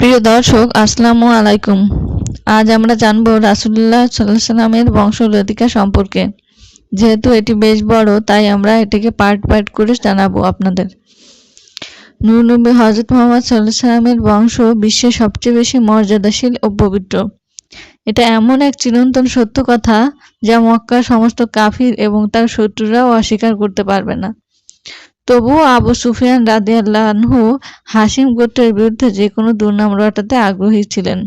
প্রিয় দর্শক, আসসালামু আলাইকুম। আজ আমরা জানব রাসুল্লাহ সাল্লাহ সাল্লামের বংশলতিকা সম্পর্কে। যেহেতু এটি বেশ বড়, তাই আমরা এটিকে পার্ট পার্ট করে জানাব আপনাদের। নূর নবী হজরত মোহাম্মদ সাল্লাহ সাল্লামের বংশ বিশ্বের সবচেয়ে বেশি মর্যাদাশীল ও পবিত্র। এটা এমন এক চিরন্তন সত্য কথা যা মক্কার সমস্ত কাফির এবং তার শত্রুরাও অস্বীকার করতে পারবে না। তবুও আবু সুফিয়ান রাদিয়াল্লাহু হাসিম গোত্রের বিরুদ্ধে যে কোনো দুর্নাম রটাতে আগ্রহী ছিলেন।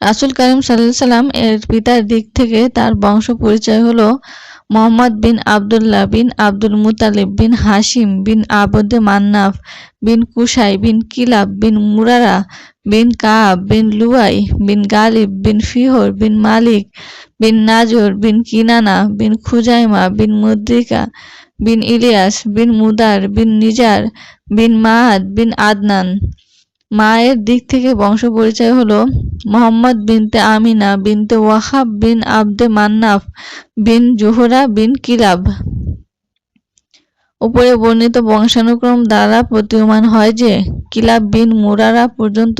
রাসুল করিম সাল্লাহ সাল্লাম এর পিতার দিক থেকে তার বংশ পরিচয় হলো Muhammad bin Abdullah bin Abdul Muttalib bin Hashim bin Abd Manaf bin Qusai bin Kilab bin Murrah bin Kab bin Luayy bin Ghalib bin Fihr bin Malik bin Nadr, bin Kinanah, bin Khuzaimah, bin Mudrikah, bin Ilyas, bin Mudar, bin Nizar, bin Maad, bin Adnan. মায়ের দিক থেকে বংশ পরিচয় হলো Muhammad bint Amina, bint Wahb, bin Abd Manaf, bin Zuhrah, bin Kilab. উপরে বর্ণিত বংশানুক্রম দ্বারা প্রতীয়মান হয় যে, কিলাব বিন মুরারা পর্যন্ত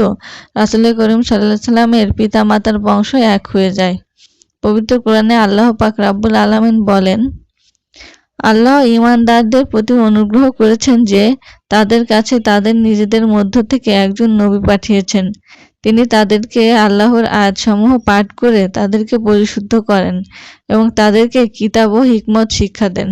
রাসুল করিম সাল্লাহ সাল্লামের পিতা মাতার বংশ এক হয়ে যায়। পবিত্র কোরআনে আল্লাহ পাক রাব্বুল আলমিন বলেন, আল্লাহ ইমানদারদের প্রতি অনুগ্রহ করেছেন যে তাদের কাছে তাদের নিজেদের মধ্য থেকে একজন নবী পাঠিয়েছেন। তিনি তাদেরকে আল্লাহর আয়াতসমূহ পাঠ করে তাদেরকে পরিশুদ্ধ করেন এবং তাদেরকে কিতাব ও হিকমত শিক্ষা দেন।